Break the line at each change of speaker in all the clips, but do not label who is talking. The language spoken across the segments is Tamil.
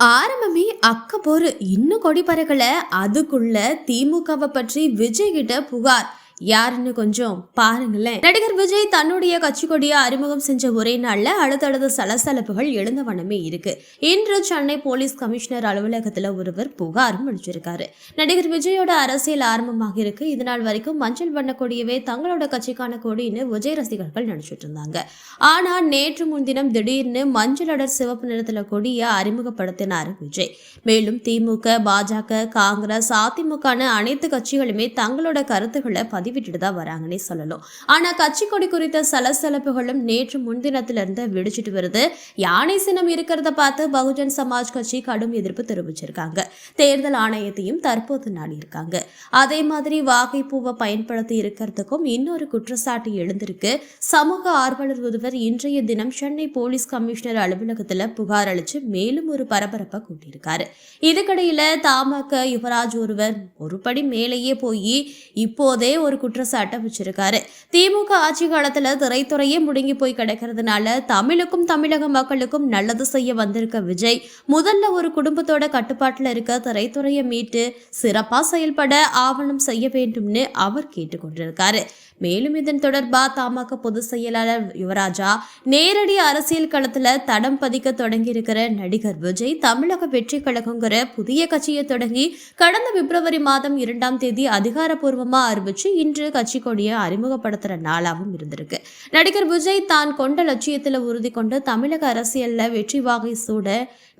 ஆரம்பமே அக்க போரு இன்னும் கொடி பறக்கல அதுக்குள்ள திமுகவை பற்றி விஜய் கிட்ட புகார். யாருன்னு கொஞ்சம் பாருங்களேன். நடிகர் விஜய் தன்னுடைய கட்சி கொடியை அறிமுகம் செஞ்ச ஒரே நாள்ல அடுத்தடுத்த சலசலப்புகள் எழுந்த வண்ணமே இருக்கு. இன்று சென்னை போலீஸ் கமிஷனர் அலுவலகத்துல ஒருவர் புகாரும் அளிச்சிருக்காரு. நடிகர் விஜயோட அரசியல் ஆரம்பமாக இருக்கு. இது நாள் வரைக்கும் மஞ்சள் வண்ண கொடியவே தங்களோட கட்சிக்கான கொடின்னு விஜய் ரசிகர்கள் நினைச்சிட்டு இருந்தாங்க. ஆனா நேற்று முன்தினம் திடீர்னு மஞ்சள் அடர் சிவப்பு நிறத்துல கொடியை அறிமுகப்படுத்தினார் விஜய். மேலும் திமுக பாஜக காங்கிரஸ் அதிமுகன்னு அனைத்து கட்சிகளுமே தங்களோட கருத்துக்களை பதிவிட்டுட்டு தான் வராங்கன்னே சொல்லலாம் ஆனால் கட்சி கொடி குறித்த சலசலப்புகளும் நேற்று முன்தினத்திலிருந்து வெடிச்சிட்டு வருது. யானை சின்னம் இருக்கிறத பார்த்து பகுஜன் சமாஜ் கட்சி கடும் எதிர்ப்பு தெரிவிச்சிருக்காங்க. தேர்தல் ஆணையத்தையும் தற்போது நாடியிருக்காங்க. அதே மாதிரி வாகை பூவை பயன்படுத்தி இருக்கிறதுக்கும் இன்னொரு குற்றச்சாட்டு எழுந்திருக்கு. சமூக ஆர்வலர் ஒருவர் இன்றைய தினம் சென்னை போலீஸ் கமிஷனர் அலுவலகத்தில் புகார் அளித்து மேலும் ஒரு பரபரப்பை கூட்டியிருக்காரு. இதுக்கிடையில தாமக யுவராஜ் ஒருவர் ஒருபடி மேலேயே போய் இப்போதே ஒரு குற்றச்சாட்டை வச்சிருக்காரு. திமுக ஆட்சி காலத்துல திரைத்துறையே முடங்கி போய் கிடக்கிறதுனால தமிழுக்கும் தமிழக மக்களுக்கும் நல்லது செய்ய வந்திருக்க விஜய் முதல்ல ஒரு குடும்பத்தோட கட்டுப்பாட்டுல இருக்க திரைத்துறையை மீட்டு சிறப்பா செயல்பட ஆவணம் செய்ய வேண்டும்னு அவர் கேட்டுக்கொண்டிருக்காரு. மேலும் இதன் தொடர்பா தமாக பொதுச் செயலாளர் யுவராஜா நேரடி அரசியல் களத்துல தடம் பதிக்க தொடங்கி இருக்கிற நடிகர் விஜய் தமிழக வெற்றி கழகங்கிற புதிய கட்சியை தொடங்கி கடந்த பிப்ரவரி மாதம் இரண்டாம் தேதி அதிகாரப்பூர்வமா அறிவிச்சு இன்று கட்சி கொடியை அறிமுகப்படுத்துற நாளாகவும் இருந்திருக்கு. நடிகர் விஜய் தான் கொண்ட லட்சியத்துல உறுதி கொண்டு தமிழக அரசியல்ல வெற்றி வாகை சூட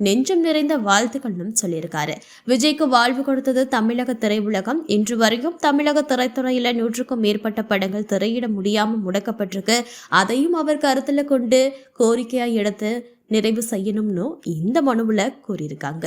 நெஞ்சம் நிறைந்த வாழ்த்துக்கள்னும் சொல்லியிருக்காரு. விஜய்க்கு வாழ்வு கொடுத்தது தமிழக திரையுலகம். இன்று வரையும் தமிழக திரைத்துறையில நூற்றுக்கும் மேற்பட்ட படங்கள் திரையிட முடியாம முடக்கப்பட்டிருக்கு. அதையும் அவர் கருத்துல கொண்டு கோரிக்கையா எடுத்து நிறைவு செய்யணும்னு இந்த மனுவில் கூறியிருக்காங்க.